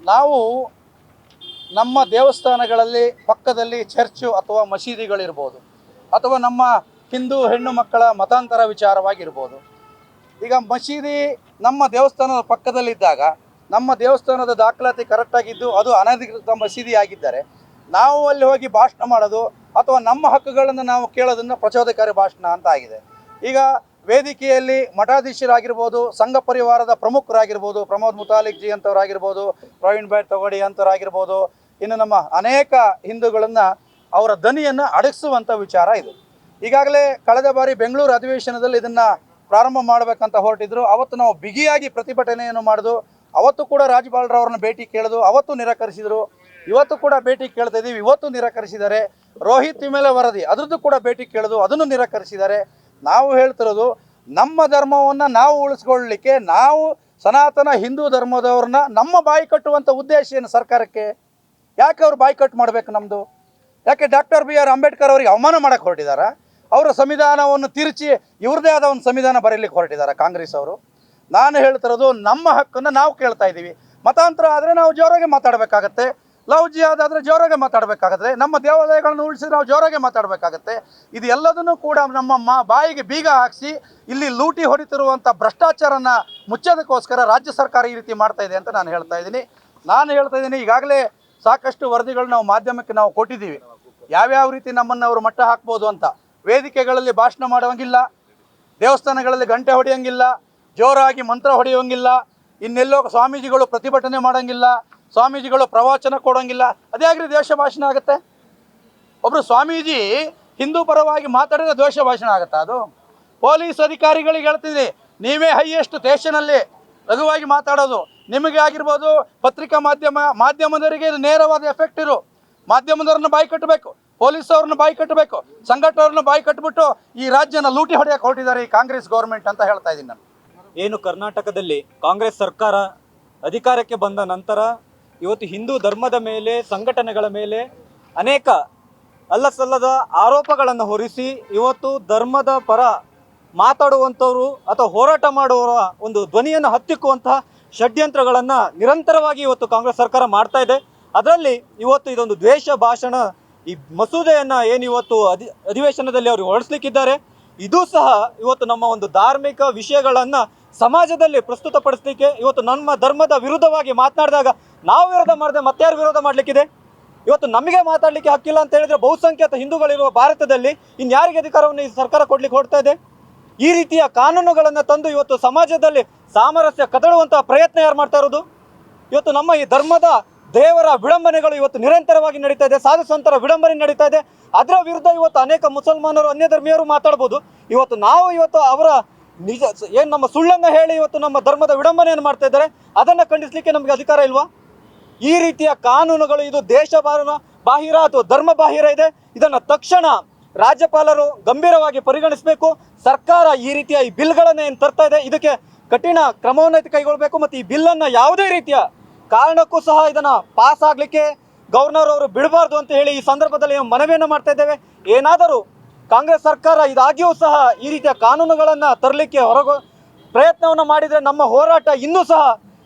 ನಾವು ನಮ್ಮ ದೇವಸ್ಥಾನಗಳಲ್ಲಿ ಪಕ್ಕದಲ್ಲಿ ಚರ್ಚು ಅಥವಾ ಮಸೀದಿಗಳಿರ್ಬೋದು ಅಥವಾ ನಮ್ಮ ಹಿಂದೂ ಹೆಣ್ಣು ಮಕ್ಕಳ ಮತಾಂತರ ವಿಚಾರವಾಗಿರ್ಬೋದು. ಈಗ ಮಸೀದಿ ನಮ್ಮ ದೇವಸ್ಥಾನದ ಪಕ್ಕದಲ್ಲಿದ್ದಾಗ, ನಮ್ಮ ದೇವಸ್ಥಾನದ ದಾಖಲಾತಿ ಕರೆಕ್ಟಾಗಿದ್ದು ಅದು ಅನಧಿಕೃತ ಮಸೀದಿ ಆಗಿದ್ದರೆ, ನಾವು ಅಲ್ಲಿ ಹೋಗಿ ಭಾಷಣ ಮಾಡೋದು ಅಥವಾ ನಮ್ಮ ಹಕ್ಕುಗಳನ್ನು ನಾವು ಕೇಳೋದನ್ನು ಪ್ರಚೋದಕಾರಿ ಭಾಷಣ ಅಂತ ಆಗಿದೆ. ಈಗ ವೇದಿಕೆಯಲ್ಲಿ ಮಠಾಧೀಶರಾಗಿರ್ಬೋದು, ಸಂಘ ಪರಿವಾರದ ಪ್ರಮುಖರಾಗಿರ್ಬೋದು, ಪ್ರಮೋದ್ ಮುತಾಲಿಕ್ ಜಿ ಅಂತವರಾಗಿರ್ಬೋದು ಪ್ರವೀಣ್ ಭಟ್ ತೊಗಡಿ ಅಂತವರಾಗಿರ್ಬೋದು ಇನ್ನು ನಮ್ಮ ಅನೇಕ ಹಿಂದೂಗಳನ್ನು ಅವರ ದನಿಯನ್ನು ಅಡಗಿಸುವಂಥ ವಿಚಾರ ಇದು. ಈಗಾಗಲೇ ಕಳೆದ ಬಾರಿ ಬೆಂಗಳೂರು ಅಧಿವೇಶನದಲ್ಲಿ ಇದನ್ನು ಪ್ರಾರಂಭ ಮಾಡಬೇಕಂತ ಹೊರಟಿದ್ರು. ಅವತ್ತು ನಾವು ಬಿಗಿಯಾಗಿ ಪ್ರತಿಭಟನೆಯನ್ನು ಮಾಡಿದು, ಅವತ್ತು ಕೂಡ ರಾಜ್ಪಾಲ್ರವ್ರನ್ನ ಭೇಟಿ ಕೇಳಿದು, ಅವತ್ತು ನಿರಾಕರಿಸಿದರು. ಇವತ್ತು ಕೂಡ ಭೇಟಿ ಕೇಳ್ತಾ ಇದ್ದೀವಿ ಇವತ್ತು ನಿರಾಕರಿಸಿದ್ದಾರೆ. ರೋಹಿತ್ ಮೇಲೆ ವರದಿ, ಅದರದ್ದು ಕೂಡ ಭೇಟಿ ಕೇಳಿದು, ಅದನ್ನು ನಿರಾಕರಿಸಿದ್ದಾರೆ. ನಾವು ಹೇಳ್ತಿರೋದು ನಮ್ಮ ಧರ್ಮವನ್ನು ನಾವು ಉಳಿಸ್ಕೊಳ್ಳಲಿಕ್ಕೆ ನಾವು ಸನಾತನ ಹಿಂದೂ ಧರ್ಮದವ್ರನ್ನ ನಮ್ಮ ಬಾಯಿ ಕಟ್ಟುವಂಥ ಉದ್ದೇಶ ಏನು ಸರ್ಕಾರಕ್ಕೆ? ಯಾಕೆ ಅವ್ರು ಬಾಯಿ ಕಟ್ ಮಾಡಬೇಕು ನಮ್ಮದು ಯಾಕೆ ಡಾಕ್ಟರ್ ಬಿ ಆರ್ ಅಂಬೇಡ್ಕರ್ ಅವರಿಗೆ ಅವಮಾನ ಮಾಡಕ್ಕೆ ಹೊರಟಿದ್ದಾರೆ ಅವರ ಸಂವಿಧಾನವನ್ನು ತಿರುಚಿ ಇವ್ರದೇ ಆದ ಒಂದು ಸಂವಿಧಾನ ಬರೀಲಿಕ್ಕೆ ಹೊರಟಿದ್ದಾರೆ ಕಾಂಗ್ರೆಸ್ ಅವರು? ನಾನು ಹೇಳ್ತಿರೋದು ನಮ್ಮ ಹಕ್ಕನ್ನು ನಾವು ಕೇಳ್ತಾ ಇದ್ದೀವಿ. ಮತಾಂತರ ಆದರೆ ನಾವು ಜೋರಾಗಿ ಮಾತಾಡಬೇಕಾಗತ್ತೆ. ಲವ್ ಜಿಹಾದ್ ಆದರೆ ಜೋರಾಗಿ ಮಾತಾಡಬೇಕಾಗತ್ತೆ. ನಮ್ಮ ದೇವಾಲಯಗಳನ್ನು ಉಳಿಸಿದ್ರೆ ನಾವು ಜೋರಾಗಿ ಮಾತಾಡಬೇಕಾಗತ್ತೆ. ಇದು ಎಲ್ಲದನ್ನು ಕೂಡ ನಮ್ಮ ಮಾ ಬಾಯಿಗೆ ಬೀಗ ಹಾಕಿಸಿ ಇಲ್ಲಿ ಲೂಟಿ ಹೊಡಿತಿರುವಂಥ ಭ್ರಷ್ಟಾಚಾರನ ಮುಚ್ಚೋದಕ್ಕೋಸ್ಕರ ರಾಜ್ಯ ಸರ್ಕಾರ ಈ ರೀತಿ ಮಾಡ್ತಾ ಇದೆ ಅಂತ ನಾನು ಹೇಳ್ತಾ ಇದ್ದೀನಿ. ನಾನು ಹೇಳ್ತಾ ಇದ್ದೀನಿ, ಈಗಾಗಲೇ ಸಾಕಷ್ಟು ವರದಿಗಳು ನಾವು ಮಾಧ್ಯಮಕ್ಕೆ ನಾವು ಕೊಟ್ಟಿದ್ದೀವಿ. ಯಾವ್ಯಾವ ರೀತಿ ನಮ್ಮನ್ನು ಅವರು ಮಟ್ಟ ಹಾಕ್ಬೋದು ಅಂತ. ವೇದಿಕೆಗಳಲ್ಲಿ ಭಾಷಣ ಮಾಡುವಂಗಿಲ್ಲ, ದೇವಸ್ಥಾನಗಳಲ್ಲಿ ಗಂಟೆ ಹೊಡೆಯೋಂಗಿಲ್ಲ, ಜೋರಾಗಿ ಮಂತ್ರ ಹೊಡೆಯೋಂಗಿಲ್ಲ ಇನ್ನೆಲ್ಲೋ ಸ್ವಾಮೀಜಿಗಳು ಪ್ರತಿಭಟನೆ ಮಾಡೋಂಗಿಲ್ಲ, ಸ್ವಾಮೀಜಿಗಳು ಪ್ರವಚನ ಕೊಡೋಂಗಿಲ್ಲ. ಅದ್ಯಾಗ್ರಿ ದ್ವೇಷ ಭಾಷಣ ಆಗುತ್ತೆ. ಒಬ್ಬರು ಸ್ವಾಮೀಜಿ ಹಿಂದೂ ಪರವಾಗಿ ಮಾತಾಡಿದ್ರೆ ದ್ವೇಷ ಭಾಷಣ ಆಗುತ್ತಾ ಅದು? ಪೊಲೀಸ್ ಅಧಿಕಾರಿಗಳಿಗೆ ಹೇಳ್ತಿದ್ದೀನಿ, ನೀವೇ ಹೈಯೆಸ್ಟ್ ದೇಶನಲ್ಲಿ ಲಘುವಾಗಿ ಮಾತಾಡೋದು. ನಿಮಗೆ ಆಗಿರ್ಬೋದು ಪತ್ರಿಕಾ ಮಾಧ್ಯಮ, ಮಾಧ್ಯಮದವರಿಗೆ ಇದು ನೇರವಾದ ಎಫೆಕ್ಟ್ ಇರು. ಮಾಧ್ಯಮದವ್ರನ್ನ ಬಾಯಿ ಕಟ್ಟಬೇಕು, ಪೊಲೀಸವ್ರನ್ನ ಬಾಯಿ ಕಟ್ಟಬೇಕು ಸಂಘಟನೆಯವ್ರನ್ನ ಬಾಯಿ ಕಟ್ಟಿಬಿಟ್ಟು ಈ ರಾಜ್ಯನ ಲೂಟಿ ಹೊಡೆಯಕ್ಕೆ ಹೊರಟಿದ್ದಾರೆ ಈ ಕಾಂಗ್ರೆಸ್ ಗೌರ್ಮೆಂಟ್ ಅಂತ ಹೇಳ್ತಾ ಇದ್ದೀನಿ ನಾನು. ಏನು ಕರ್ನಾಟಕದಲ್ಲಿ ಕಾಂಗ್ರೆಸ್ ಸರ್ಕಾರ ಅಧಿಕಾರಕ್ಕೆ ಬಂದ ನಂತರ ಇವತ್ತು ಹಿಂದೂ ಧರ್ಮದ ಮೇಲೆ, ಸಂಘಟನೆಗಳ ಮೇಲೆ ಅನೇಕ ಅಲ್ಲಸಲ್ಲದ ಆರೋಪಗಳನ್ನು ಹೊರಿಸಿ ಇವತ್ತು ಧರ್ಮದ ಪರ ಮಾತಾಡುವಂಥವರು ಅಥವಾ ಹೋರಾಟ ಮಾಡುವವರ ಒಂದು ಧ್ವನಿಯನ್ನು ಹತ್ತಿಕ್ಕುವಂತಹ ಷಡ್ಯಂತ್ರಗಳನ್ನು ನಿರಂತರವಾಗಿ ಇವತ್ತು ಕಾಂಗ್ರೆಸ್ ಸರ್ಕಾರ ಮಾಡ್ತಾ ಇದೆ. ಅದರಲ್ಲಿ ಇವತ್ತು ಇದೊಂದು ದ್ವೇಷ ಭಾಷಣ, ಈ ಮಸೂದೆಯನ್ನು ಏನು ಇವತ್ತು ಅಧಿ, ಅಧಿವೇಶನದಲ್ಲಿ ಅವರು ಹೊರಡಿಸ್ಲಿಕ್ಕಿದ್ದಾರೆ. ಇದು ಸಹ ಇವತ್ತು ನಮ್ಮ ಒಂದು ಧಾರ್ಮಿಕ ವಿಷಯಗಳನ್ನ ಸಮಾಜದಲ್ಲಿ ಪ್ರಸ್ತುತಪಡಿಸ್ಲಿಕ್ಕೆ ಇವತ್ತು ನಮ್ಮ ಧರ್ಮದ ವಿರುದ್ಧವಾಗಿ ಮಾತನಾಡಿದಾಗ ನಾವು ವಿರೋಧ ಮಾಡಿದೆ ಮತ್ತಾರು ವಿರೋಧ ಮಾಡಲಿಕ್ಕಿದೆ? ಇವತ್ತು ನಮಗೆ ಮಾತಾಡಲಿಕ್ಕೆ ಹಕ್ಕಿಲ್ಲ ಅಂತ ಹೇಳಿದ್ರೆ ಬಹುಸಂಖ್ಯಾತ ಹಿಂದೂಗಳಿರುವ ಭಾರತದಲ್ಲಿ ಇನ್ಯಾರಿಗೆ ಅಧಿಕಾರವನ್ನು ಈ ಸರ್ಕಾರ ಕೊಡ್ಲಿಕ್ಕೆ ಹೊರಡ್ತಾ ಇದೆ? ಈ ರೀತಿಯ ಕಾನೂನುಗಳನ್ನು ತಂದು ಇವತ್ತು ಸಮಾಜದಲ್ಲಿ ಸಾಮರಸ್ಯ ಕದಳುವಂತಹ ಪ್ರಯತ್ನ ಯಾರು ಮಾಡ್ತಾ ಇರೋದು? ಇವತ್ತು ನಮ್ಮ ಈ ಧರ್ಮದ ದೇವರ ವಿಡಂಬನೆಗಳು ಇವತ್ತು ನಿರಂತರವಾಗಿ ನಡೀತಾ ಇದೆ ಸಾಧು ಸಂತರ ವಿಡಂಬನೆ ನಡೀತಾ ಇದೆ. ಅದರ ವಿರುದ್ಧ ಇವತ್ತು ಅನೇಕ ಮುಸಲ್ಮಾನರು ಅನ್ಯ ಧರ್ಮೀಯರು ಮಾತಾಡ್ಬೋದು. ಇವತ್ತು ನಾವು ಇವತ್ತು ಅವರ ನಿಜ ಏನು ನಮ್ಮ ಸುಳ್ಳನ್ನು ಹೇಳಿ ಇವತ್ತು ನಮ್ಮ ಧರ್ಮದ ವಿಡಂಬನೆಯನ್ನು ಮಾಡ್ತಾ ಇದ್ದಾರೆ? ಅದನ್ನು ಖಂಡಿಸಲಿಕ್ಕೆ ನಮಗೆ ಅಧಿಕಾರ ಇಲ್ವಾ? ಈ ರೀತಿಯ ಕಾನೂನುಗಳು, ಇದು ದೇಶ ಬಾಹಿರ ಅಥವಾ ಧರ್ಮ ಬಾಹಿರ ಇದೆ. ಇದನ್ನು ತಕ್ಷಣ ರಾಜ್ಯಪಾಲರು ಗಂಭೀರವಾಗಿ ಪರಿಗಣಿಸಬೇಕು. ಸರ್ಕಾರ ಈ ರೀತಿಯ ಈ ಬಿಲ್ಗಳನ್ನು ಏನು ತರ್ತಾ ಇದೆ, ಇದಕ್ಕೆ ಕಠಿಣ ಕ್ರಮವನ್ನು ಕೈಗೊಳ್ಳಬೇಕು ಮತ್ತು ಈ ಬಿಲ್ಲನ್ನು ಯಾವುದೇ ರೀತಿಯ ಕಾರಣಕ್ಕೂ ಸಹ ಇದನ್ನು ಪಾಸ್ ಆಗಲಿಕ್ಕೆ ಗವರ್ನರ್ ಅವರು ಬಿಡಬಾರ್ದು ಅಂತ ಹೇಳಿ ಈ ಸಂದರ್ಭದಲ್ಲಿ ನಾವು ಮನವಿಯನ್ನು ಮಾಡ್ತಾ ಇದ್ದೇವೆ. ಏನಾದರೂ ಕಾಂಗ್ರೆಸ್ ಸರ್ಕಾರ ಇದಾಗಿಯೂ ಸಹ ಈ ರೀತಿಯ ಕಾನೂನುಗಳನ್ನು ತರಲಿಕ್ಕೆ ಹೊರಗು ಪ್ರಯತ್ನವನ್ನು ಮಾಡಿದರೆ ನಮ್ಮ ಹೋರಾಟ ಇನ್ನೂ ಸಹ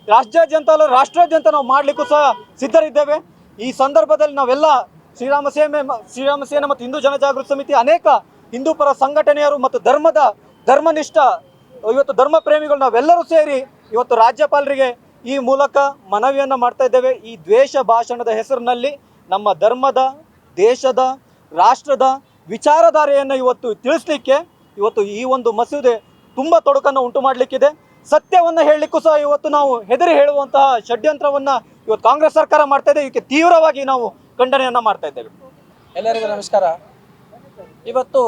ರಾಜ್ಯಾದ್ಯಂತ ಅಲ್ಲ, ರಾಷ್ಟ್ರಾದ್ಯಂತ ನಾವು ಮಾಡಲಿಕ್ಕೂ ಸಹ ಸಿದ್ಧರಿದ್ದೇವೆ. ಈ ಸಂದರ್ಭದಲ್ಲಿ ನಾವೆಲ್ಲ ಶ್ರೀರಾಮ ಸೇನೆ ಶ್ರೀರಾಮ ಸೇನೆ ಮತ್ತು ಹಿಂದೂ ಜನಜಾಗೃತಿ ಸಮಿತಿ ಅನೇಕ ಹಿಂದೂ ಪರ ಸಂಘಟನೆಯರು ಮತ್ತು ಧರ್ಮದ ಧರ್ಮನಿಷ್ಠ, ಇವತ್ತು ಧರ್ಮ ಪ್ರೇಮಿಗಳು ನಾವೆಲ್ಲರೂ ಸೇರಿ ಇವತ್ತು ರಾಜ್ಯಪಾಲರಿಗೆ ಈ ಮೂಲಕ ಮನವಿಯನ್ನು ಮಾಡ್ತಾ ಇದ್ದೇವೆ. ಈ ದ್ವೇಷ ಭಾಷಣದ ಹೆಸರಿನಲ್ಲಿ ನಮ್ಮ ಧರ್ಮದ, ದೇಶದ, ರಾಷ್ಟ್ರದ ವಿಚಾರಧಾರೆಯನ್ನು ಇವತ್ತು ತಿಳಿಸ್ಲಿಕ್ಕೆ ಇವತ್ತು ಈ ಒಂದು ಮಸೂದೆ ತುಂಬ ತೊಡಕನ್ನು ಉಂಟು ಮಾಡಲಿಕ್ಕಿದೆ. ಸತ್ಯವನ್ನು ಹೇಳಲಿಕ್ಕೂ ಸಹ ಇವತ್ತು ನಾವು ಹೆದರಿ ಹೇಳುವಂತಹ ಷಡ್ಯಂತ್ರವನ್ನು ಇವತ್ತು ಕಾಂಗ್ರೆಸ್ ಸರ್ಕಾರ ಮಾಡ್ತಾ ಇದೆ. ಇದಕ್ಕೆ ತೀವ್ರವಾಗಿ ನಾವು ಖಂಡನೆಯನ್ನು ಮಾಡ್ತಾ ಇದ್ದೇವೆ. ಎಲ್ಲರಿಗೂ ನಮಸ್ಕಾರ. ಇವತ್ತು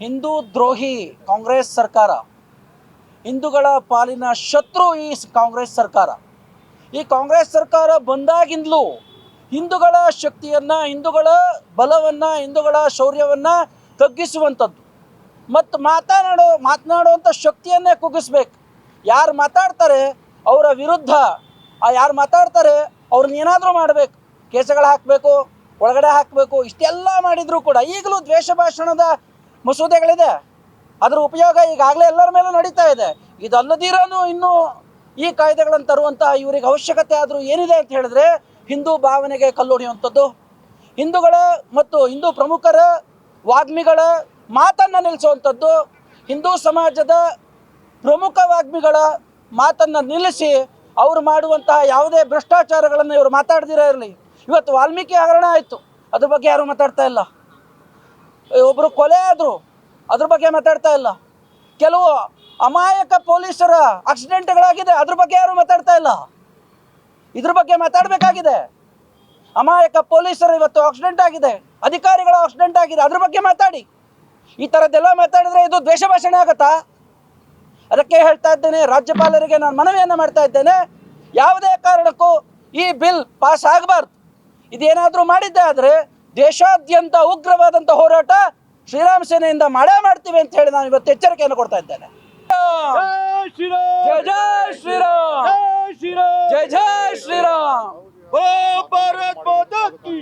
ಹಿಂದೂ ದ್ರೋಹಿ ಕಾಂಗ್ರೆಸ್ ಸರ್ಕಾರ, ಹಿಂದೂಗಳ ಪಾಲಿನ ಶತ್ರು ಈ ಕಾಂಗ್ರೆಸ್ ಸರ್ಕಾರ. ಈ ಕಾಂಗ್ರೆಸ್ ಸರ್ಕಾರ ಬಂದಾಗಿಂದಲೂ ಹಿಂದೂಗಳ ಶಕ್ತಿಯನ್ನು, ಹಿಂದೂಗಳ ಬಲವನ್ನು, ಹಿಂದೂಗಳ ಶೌರ್ಯವನ್ನು ತಗ್ಗಿಸುವಂಥದ್ದು. ಮತ್ತು ಮಾತನಾಡೋ, ಮಾತನಾಡುವಂಥ ಶಕ್ತಿಯನ್ನೇ ಕುಗ್ಗಿಸ್ಬೇಕು. ಯಾರು ಮಾತಾಡ್ತಾರೆ ಅವರ ವಿರುದ್ಧ ಯಾರು ಮಾತಾಡ್ತಾರೆ ಅವ್ರನ್ನ ಏನಾದರೂ ಮಾಡಬೇಕು. ಕೇಸಗಳು ಹಾಕಬೇಕು, ಒಳಗಡೆ ಹಾಕಬೇಕು, ಇಷ್ಟೆಲ್ಲ ಮಾಡಿದರೂ ಕೂಡ ಈಗಲೂ ದ್ವೇಷ ಭಾಷಣದ ಮಸೂದೆಗಳಿದೆ. ಅದರ ಉಪಯೋಗ ಈಗಾಗಲೇ ಎಲ್ಲರ ಮೇಲೂ ನಡೀತಾ ಇದೆ. ಇದಲ್ಲದಿರೋನು ಇನ್ನೂ ಈ ಕಾಯ್ದೆಗಳನ್ನು ತರುವಂತಹ ಇವರಿಗೆ ಅವಶ್ಯಕತೆ ಆದರೂ ಏನಿದೆ ಅಂತ ಹೇಳಿದ್ರೆ ಹಿಂದೂ ಭಾವನೆಗೆ ಕಲ್ಲೊಡೆಯುವಂಥದ್ದು. ಹಿಂದೂಗಳ ಮತ್ತು ಹಿಂದೂ ಪ್ರಮುಖರ ವಾಗ್ಮಿಗಳ ಮಾತನ್ನು ನಿಲ್ಲಿಸುವಂಥದ್ದು. ಹಿಂದೂ ಸಮಾಜದ ಪ್ರಮುಖ ವಾಗ್ಮಿಗಳ ಮಾತನ್ನು ನಿಲ್ಲಿಸಿ ಅವರು ಮಾಡುವಂತಹ ಯಾವುದೇ ಭ್ರಷ್ಟಾಚಾರಗಳನ್ನು ಇವರು ಮಾತಾಡ್ದಿರ ಇರಲಿ. ಇವತ್ತು ವಾಲ್ಮೀಕಿ ಹಗರಣ ಆಯಿತು. ಅದ್ರ ಬಗ್ಗೆ ಯಾರು ಮಾತಾಡ್ತಾ ಇಲ್ಲ. ಒಬ್ಬರು ಕೊಲೆ ಆದರು. ಅದ್ರ ಬಗ್ಗೆ ಮಾತಾಡ್ತಾ ಇಲ್ಲ. ಕೆಲವು ಅಮಾಯಕ ಪೊಲೀಸರ ಆಕ್ಸಿಡೆಂಟ್ಗಳಾಗಿದೆ ಅದ್ರ ಬಗ್ಗೆ ಯಾರು ಮಾತಾಡ್ತಾ ಇಲ್ಲ. ಇದ್ರ ಬಗ್ಗೆ ಮಾತಾಡಬೇಕಾಗಿದೆ. ಅಮಾಯಕ ಪೊಲೀಸರು ಇವತ್ತು ಆಕ್ಸಿಡೆಂಟ್ ಆಗಿದೆ. ಅಧಿಕಾರಿಗಳ ಆಕ್ಸಿಡೆಂಟ್ ಆಗಿದೆ. ಅದ್ರ ಬಗ್ಗೆ ಮಾತಾಡಿ. ಈ ಥರದ್ದೆಲ್ಲ ಮಾತಾಡಿದ್ರೆ ಇದು ದ್ವೇಷ ಭಾಷಣೆ ಆಗುತ್ತಾ? ಅದಕ್ಕೆ ಹೇಳ್ತಾ ಇದ್ದೇನೆ, ರಾಜ್ಯಪಾಲರಿಗೆ ನಾನು ಮನವಿಯನ್ನು ಮಾಡ್ತಾ ಇದ್ದೇನೆ. ಯಾವುದೇ ಕಾರಣಕ್ಕೂ ಈ ಬಿಲ್ ಪಾಸ್ ಆಗಬಾರ್ದು. ಇದೇನಾದರೂ ಮಾಡಿದ್ದೆ ಆದರೆ ದೇಶಾದ್ಯಂತ ಉಗ್ರವಾದಂಥ ಹೋರಾಟ ಶ್ರೀರಾಮ ಸೇನೆಯಿಂದ ಮಾಡೇ ಮಾಡ್ತೀವಿ ಅಂತ ಹೇಳಿ ನಾನು ಇವತ್ತು ಎಚ್ಚರಿಕೆಯನ್ನು ಕೊಡ್ತಾ ಇದ್ದೇನೆ. ಜಯ ಜಯ ಶ್ರೀರಾಮ್. ಜಯ ಜಯ ಶ್ರೀರಾಮ್. ಭಾರತ್ ಮಾತಾ ಕಿ